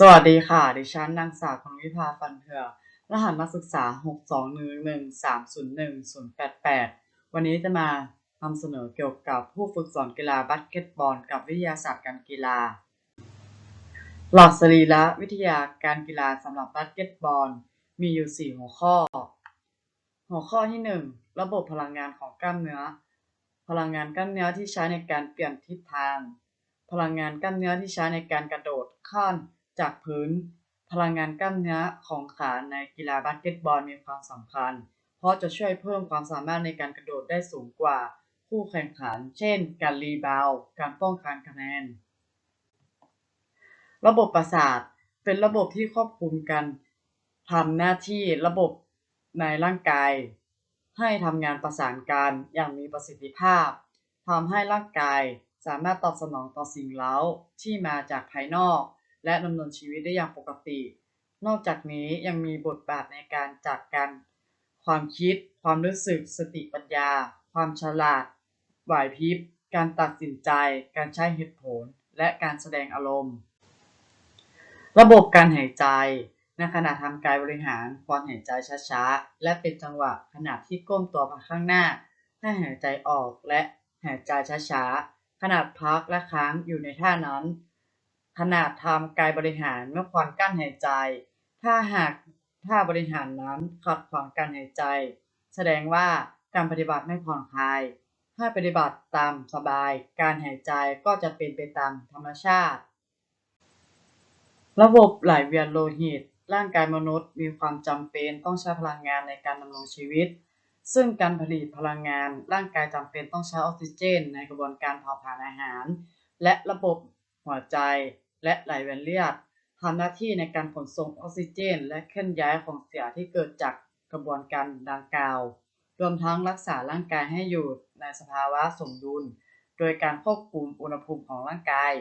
สวัสดีค่ะ ดิฉันนางสาวพรวิภาฟันเถื่อรหัสนักศึกษา 621130188 วันนี้จะมานำเสนอเกี่ยวกับผู้ฝึกสอนกีฬาบาสเกตบอล กับวิทยาศาสตร์การกีฬา หลักสรีระวิทยาการกีฬาสำหรับบาสเกตบอล มีอยู่ 4 หัวข้อ หัวข้อที่ 1 ระบบพลังงานของกล้ามเนื้อ พลังงานกล้ามเนื้อที่ใช้ในการเปลี่ยนทิศทาง พลังงานกล้ามเนื้อที่ใช้ในการกระโดดข้าม จากพื้น พลังงานกล้ามเนื้อของขาในกีฬาบาสเกตบอลมีความสำคัญ เพราะจะช่วยเพิ่มความสามารถในการกระโดดได้สูงกว่าคู่แข่งขัน เช่น การรีบาวการป้องกันคะแนน ระบบประสาทเป็นระบบที่ควบคุมการทำหน้าที่ระบบในร่างกาย ให้ทำงานประสานกันอย่างมีประสิทธิภาพทำให้ร่างกายสามารถตอบสนองต่อสิ่งเร้าที่มาจากภายนอก และดำเนินชีวิตได้อย่างปกติ นอกจากนี้ยังมีบทบาทในการจัดการความคิด ความรู้สึก สติปัญญา ความฉลาดไหวพริบ การตัดสินใจ การใช้เหตุผล และการแสดงอารมณ์ ระบบการหายใจ ในขณะทำกายบริหารควรหายใจช้าๆ และเป็นจังหวะขณะที่ก้มตัวไปข้างหน้า ให้หายใจออกและหายใจช้าๆ ขณะพักและค้างอยู่ในท่านั้น ขณะทำกายบริหารไม่ควรกั้นหายใจ ถ้าหากท่าบริหารนั้นขัดขวางการหายใจ แสดงว่าการปฏิบัติไม่ผ่อนคลาย ถ้าปฏิบัติตามสบาย การหายใจก็จะเป็นไปตามธรรมชาติ ระบบไหลเวียนโลหิต ร่างกายมนุษย์มีความจำเป็นต้องใช้พลังงานในการดำรงชีวิต ซึ่งการผลิตพลังงาน ร่างกายจำเป็นต้องใช้ออกซิเจน ในกระบวนการเผาผลาญอาหาร และระบบหัวใจ และไหลเวียนเลือดทำหน้าที่ในการขนส่งออกซิเจน และเคลื่อนย้ายของเสียที่เกิดจากกระบวนการดังกล่าว รวมทั้งรักษาร่างกายให้อยู่ในสภาวะสมดุล โดยการควบคุมอุณหภูมิของร่างกาย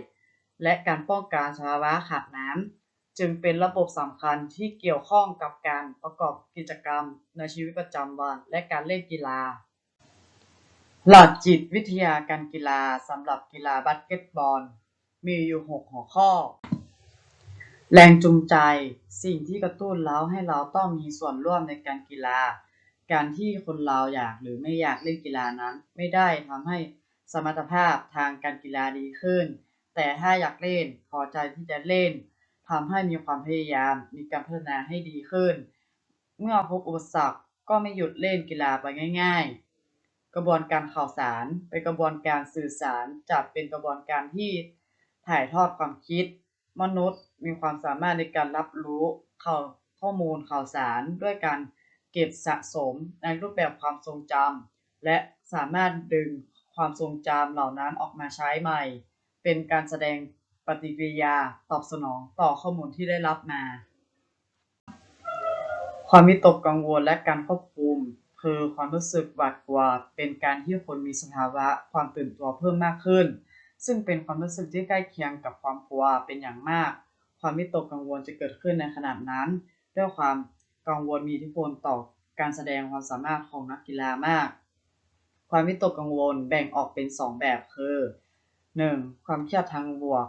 และการป้องกันสภาวะขาดน้ำจึงเป็นระบบสำคัญที่เกี่ยวข้องกับการประกอบกิจกรรมในชีวิตประจำวัน และการเล่นกีฬา หลักจิตวิทยาการกีฬาสำหรับกีฬาบาสเกตบอล มีอยู่ 6 หัวข้อ แรงจูงใจ สิ่งที่กระตุ้นเราให้เราต้องมีส่วนร่วมในการกีฬา การที่คนเราอยากหรือไม่อยากเล่นกีฬานั้น ไม่ได้ทำให้สมรรถภาพทางการกีฬาดีขึ้น แต่ถ้าอยากเล่นพอใจที่จะเล่นทำให้มีความพยายาม มีการพัฒนาให้ดีขึ้น เมื่อพบอุปสรรคก็ไม่หยุดเล่นกีฬาไปง่าย ๆ กระบวนการข่าวสารเป็นกระบวนการสื่อสารจัดเป็นกระบวนการที่ ถ่ายทอดความคิด มนุษย์มีความสามารถในการรับรู้ข่าวข้อมูลข่าวสารด้วยการเก็บสะสมในรูปแบบความทรงจำและสามารถดึงความทรงจำเหล่านั้นออกมาใช้ใหม่ เป็นการแสดงปฏิกิริยาตอบสนองต่อข้อมูลที่ได้รับมา ความวิตกกังวลและการควบคุม คือความรู้สึกหวาดกลัวเป็นการที่คนมีสภาวะความตื่นตัวเพิ่มมากขึ้น ซึ่งเป็นความรู้สึกที่ใกล้เคียงกับความกลัวเป็นอย่างมาก ความวิตกกังวลจะเกิดขึ้นในขณะนั้น ด้วยความกังวลมีอิทธิพลต่อการแสดงความสามารถของนักกีฬามาก ความวิตกกังวลแบ่งออกเป็น 2 แบบคือ 1. ความเครียดทางบวก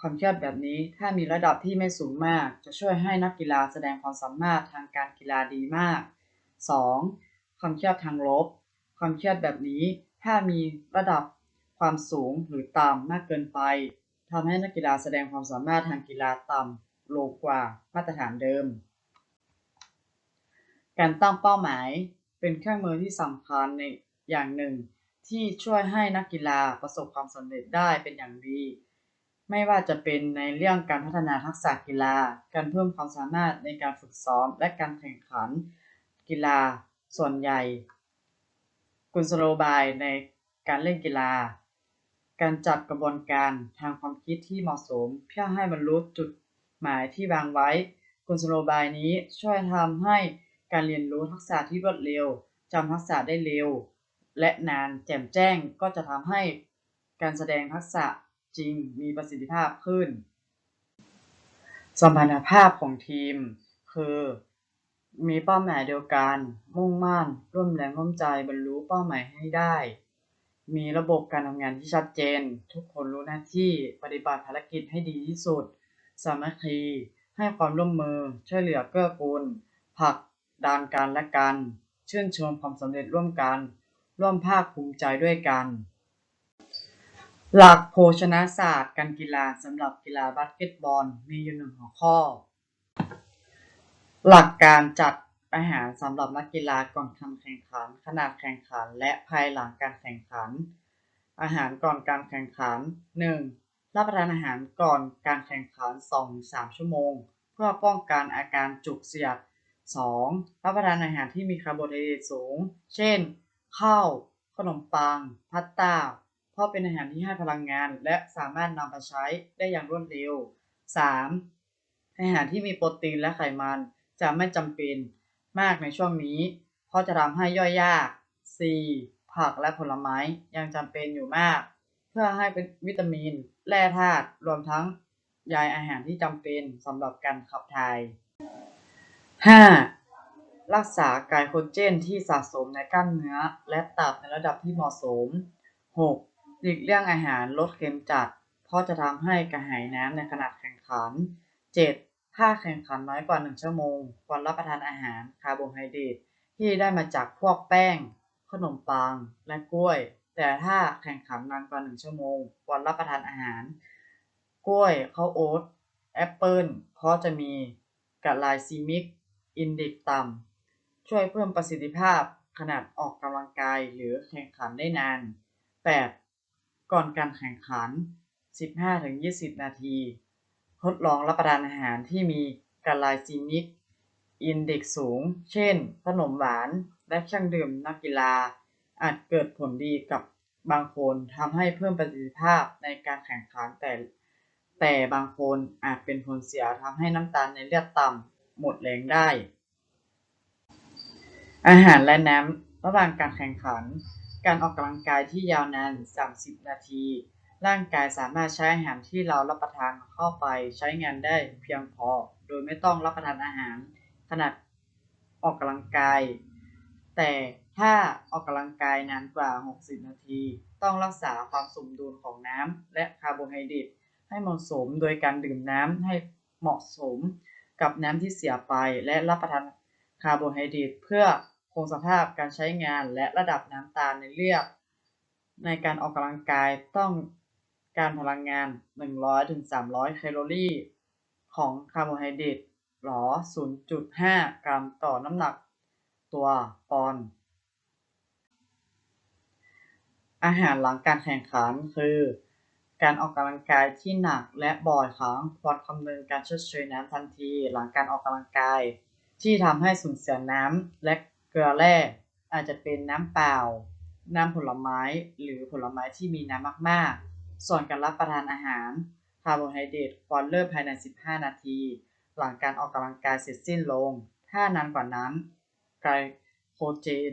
ความเครียดแบบนี้ถ้ามีระดับที่ไม่สูงมาก จะช่วยให้นักกีฬาแสดงความสามารถทางการกีฬาดีมาก 2. ความเครียดทางลบ ความเครียดแบบนี้ถ้ามีระดับ ความสูงหรือต่ำมากเกินไปทำให้นักกีฬาแสดงความสามารถทางกีฬาต่ำลงกว่ามาตรฐานเดิม การตั้งเป้าหมายเป็นเครื่องมือที่สำคัญในอย่างหนึ่ง ที่ช่วยให้นักกีฬาประสบความสำเร็จได้เป็นอย่างดี ไม่ว่าจะเป็นในเรื่องการพัฒนาทักษะกีฬา การเพิ่มความสามารถในการฝึกซ้อม และการแข่งขัน กีฬาส่วนใหญ่ กุศโลบายในการเล่นกีฬา การจัดกระบวนการทางความคิดที่เหมาะสม เพื่อให้บรรลุจุดหมายที่วางไว้กุศโลบายนี้ช่วยทำให้การเรียนรู้ทักษะที่รวดเร็วจำทักษะได้เร็ว และนานแจ่มแจ้งก็จะทำให้การแสดงทักษะจริงมีประสิทธิภาพขึ้น สมพันธภาพของทีม คือ มีเป้าหมายเดียวกัน มุ่งมั่นร่วมแรงร่วมใจบรรลุเป้าหมายให้ได้ มีระบบการทำงานที่ชัดเจน ทุกคนรู้หน้าที่ปฏิบัติภารกิจให้ดีที่สุด สามัคคี ให้ความร่วมมือ ช่วยเหลือเกื้อกูลผลักดันกันและกัน ชื่นชมความสำเร็จร่วมกัน ร่วมภาคภูมิใจด้วยกัน หลักโภชนาศาสตร์ การกีฬาสำหรับกีฬาบาสเกตบอลมีอยู่หนึ่งหัวข้อ หลักการจัด อาหารสำหรับนักกีฬาก่อนการแข่งขัน ขณะแข่งขัน และภายหลังการแข่งขัน อาหารก่อนการแข่งขัน 1. รับประทานอาหารก่อนการแข่งขัน 2-3 ชั่วโมง เพื่อป้องกันอาการจุกเสียด 2. รับประทานอาหารที่มีคาร์โบไฮเดรตสูง เช่น ข้าว ขนมปัง พาสต้า เพราะเป็นอาหารที่ให้พลังงาน และสามารถนำไปใช้ได้อย่างรวดเร็ว 3. อาหารที่มีโปรตีนและไขมันจะไม่จำเป็น มากในช่วงนี้ เพราะจะทำให้ย่อยยาก 4. ผักและผลไม้ยังจำเป็นอยู่มาก เพื่อให้เป็นวิตามิน แร่ธาตุรวมทั้งใยอาหารที่จำเป็นสำหรับการขับถ่าย 5. รักษาไกลโคเจนที่สะสมในกล้ามเนื้อ และตับในระดับที่เหมาะสม 6. หลีกเลี่ยงอาหารรสเค็มจัด เพราะจะทำให้กระหายน้ำในขณะแข่งขัน 7. ถ้าแข่งขันน้อยกว่า 1 ชั่วโมง ควรรับประทานอาหารคาร์โบไฮเดรตที่ได้มาจากพวกแป้ง ขนมปัง และกล้วย แต่ถ้าแข่งขันนานกว่า 1 ชั่วโมง ควรรับประทานอาหาร กล้วยข้าวโอ๊ตแอปเปิลเพราะจะมีกไลซีมิก อินเด็กต่ำ ช่วยเพิ่มประสิทธิภาพขนาดออกกำลังกายหรือแข่งขันได้นาน 8. ก่อนการแข่งขัน 15-20 นาที ดลองรับประทานอาหารที่มีกไลซีมิกอินเด็กสูง เช่น ขนมหวาน และเครื่องดื่มนักกีฬา อาจเกิดผลดีกับบางคนทำให้เพิ่มประสิทธิภาพในการแข่งขันแต่ แต่บางคนอาจเป็นผลเสียทำให้น้ำตาลในเลือดต่ำหมดแรงได้ อาหารและน้ำระหว่างการแข่งขัน การออกกำลังกายที่ยาวนาน 30 นาที ร่างกายสามารถใช้อาหารที่เรารับประทานเข้าไปใช้งานได้เพียงพอ โดยไม่ต้องรับประทานอาหารขณะออกกำลังกาย แต่ถ้าออกกำลังกายนานกว่า 60 นาที ต้องรักษาความสมดุลของน้ำและคาร์โบไฮเดรตให้เหมาะสมโดยการดื่มน้ำให้เหมาะสมกับน้ำที่เสียไป และรับประทานคาร์โบไฮเดรตเพื่อคงสภาพการใช้งานและระดับน้ำตาลในเลือดในการออกกำลังกายต้อง การพลังงาน 100-300 แคลอรี่ ของคาร์โบไฮเดรตหรอ 0.5 กรัมต่อน้ำหนักตัวปอนด์อาหารหลังการแข่งขันคือ การออกกำลังกายที่หนักและบ่อยครั้งควรคำนึงการชดเชยน้ำทันทีหลังการออกกำลังกาย ที่ทำให้สูญเสียน้ำและเกลือแร่อาจจะเป็นน้ำเปล่า น้ำผลไม้หรือผลไม้ที่มีน้ำมากๆ ส่วนการรับประทานอาหารคาร์โบไฮเดรตควรเริ่มภายใน 15 นาที หลังการออกกำลังกายเสร็จสิ้นลง ถ้านานกว่านั้น ไกลโคเจน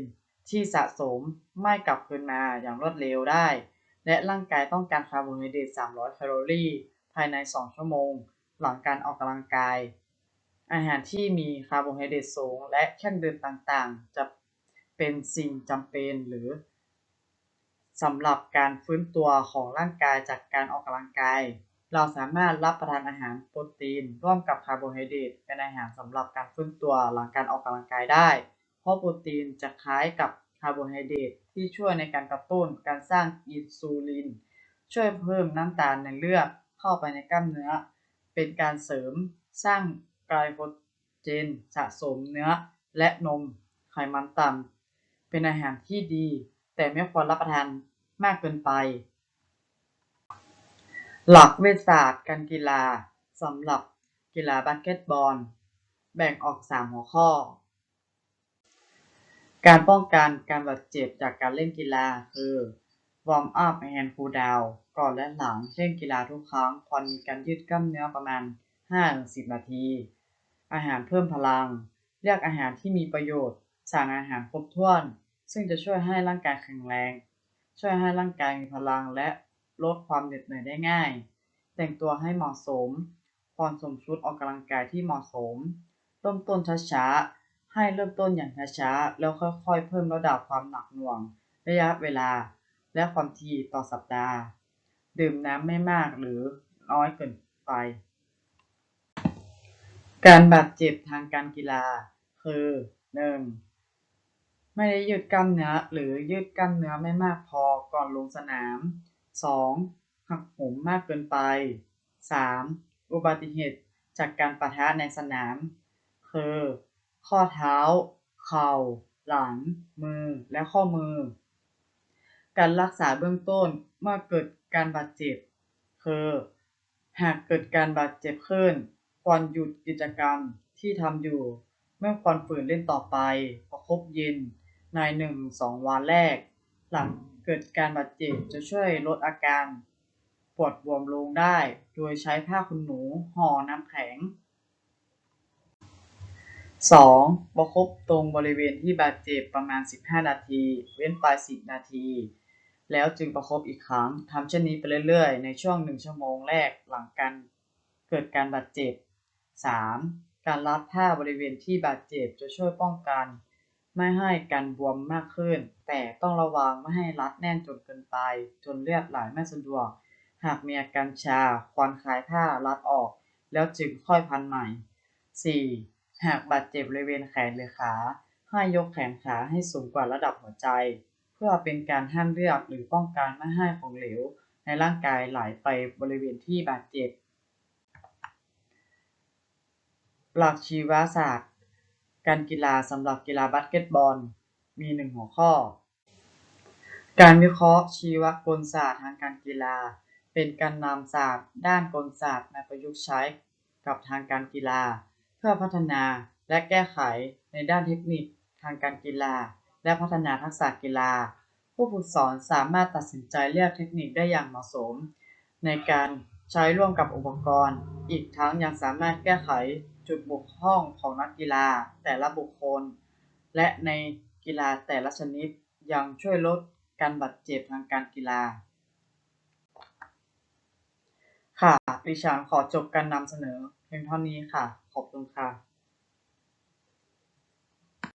ที่สะสมไม่กลับคืนมาอย่างรวดเร็วได้ และร่างกายต้องการคาร์โบไฮเดรต 300 แคลอรี่ ภายใน 2 ชั่วโมง หลังการออกกำลังกาย อาหารที่มีคาร์โบไฮเดรตสูง และเครื่องดื่มต่างๆ จะเป็นสิ่งจำเป็นหรือ สำหรับการฟื้นตัวของร่างกายจากการออกกำลังกาย เราสามารถรับประทานอาหารโปรตีน ร่วมกับคาร์โบไฮเดรตเป็นอาหารสำหรับการฟื้นตัวหลังการออกกำลังกายได้ เพราะโปรตีนจะคล้ายกับคาร์โบไฮเดรตที่ช่วยในการกระตุ้นการสร้างอินซูลิน ช่วยเพิ่มน้ำตาลในเลือดเข้าไปในกล้ามเนื้อ เป็นการเสริมสร้างไกลโคเจนสะสมเนื้อและนมไขมันต่ำเป็นอาหารที่ดี แต่ไม่ควรรับประทาน มากเกินไป หลักเวชศาสตร์การกีฬาสำหรับกีฬาบาสเกตบอล แบ่งออก 3 หัวข้อ การป้องกันการบาดเจ็บจากการเล่นกีฬาคือวอร์มอัพแอนด์คูลดาวน์ก่อนและหลังเล่นกีฬาทุกครั้งควรมีการยืดกล้ามเนื้อประมาณ 5-10 นาที อาหารเพิ่มพลัง เลือกอาหารที่มีประโยชน์สารอาหารครบถ้วน ซึ่งจะช่วยให้ร่างกายแข็งแรง ช่วยให้ร่างกายมีพลังและลดความเหน็ดเหนื่อยได้ง่าย แต่งตัวให้เหมาะสมควรสมชุดออกกำลังกายที่เหมาะสม เริ่มต้นช้าๆ ให้เริ่มต้นอย่างช้าๆ แล้วค่อยๆ เพิ่มระดับความหนักหน่วง ระยะเวลา และความถี่ต่อสัปดาห์ ดื่มน้ำไม่มากหรือน้อยเกินไป การบาดเจ็บทางการกีฬาคือ 1. ไม่ได้ยืดกล้ามเนื้อหรือยืดกล้ามเนื้อไม่มากพอก่อนลงสนาม 2. หักโหมมากเกินไป 3. อุบัติเหตุจากการปะทะในสนาม คือ ข้อเท้า เข่า หลัง มือ และข้อมือ การรักษาเบื้องต้นเมื่อเกิดการบาดเจ็บ คือ หากเกิดการบาดเจ็บขึ้น ควรหยุดกิจกรรมที่ทำอยู่ ไม่ควรฝืนเล่นต่อไปประคบเย็น ใน1-2วันแรก หลังเกิดการบาดเจ็บจะช่วยลดอาการ ปวดบวมลงได้ โดยใช้ผ้าขนหนูห่อน้ำแข็ง 2. ประคบตรงบริเวณที่บาดเจ็บประมาณ 15 นาที เว้นไป 10 นาที แล้วจึงประคบอีกครั้งทำเช่นนี้ไปเรื่อยๆ ในช่วง 1 ชั่วโมงแรกหลังการเกิดการบาดเจ็บ 3. การรัดผ้าบริเวณที่บาดเจ็บจะช่วยป้องกัน ไม่ให้การบวมมากขึ้น แต่ต้องระวังไม่ให้รัดแน่นจนเกินไป จนเลือดไหลไม่สะดวก หากมีอาการชาควรคลายผ้ารัดออก แล้วจึงค่อยพันใหม่ 4. หากบาดเจ็บบริเวณแขนหรือขาให้ยกแขนขาให้สูงกว่าระดับหัวใจ เพื่อเป็นการห้ามเลือดหรือป้องกันไม่ให้ของเหลว ในร่างกายไหลไปบริเวณที่บาดเจ็บ หลักชีวศาสตร์ การกีฬาสำหรับกีฬาบาสเกตบอล มีหนึ่งหัวข้อ การวิเคราะห์ชีวกลศาสตร์ทางการกีฬา เป็นการนำศาสตร์ด้านกลศาสตร์มาประยุกต์ใช้กับทางการกีฬา เพื่อพัฒนาและแก้ไขในด้านเทคนิคทางการกีฬา และพัฒนาทักษะกีฬา ผู้ฝึกสอนสามารถตัดสินใจเลือกเทคนิคได้อย่างเหมาะสม ในการใช้ร่วมกับอุปกรณ์ อีกทั้งยังสามารถแก้ไข จุดบกพร่องของนักกีฬาแต่ละบุคคล และในกีฬาแต่ละชนิดยังช่วยลดการบาดเจ็บทางการกีฬา ค่ะดิฉันขอจบการนำเสนอเพียงเท่านี้ค่ะ ขอบคุณค่ะ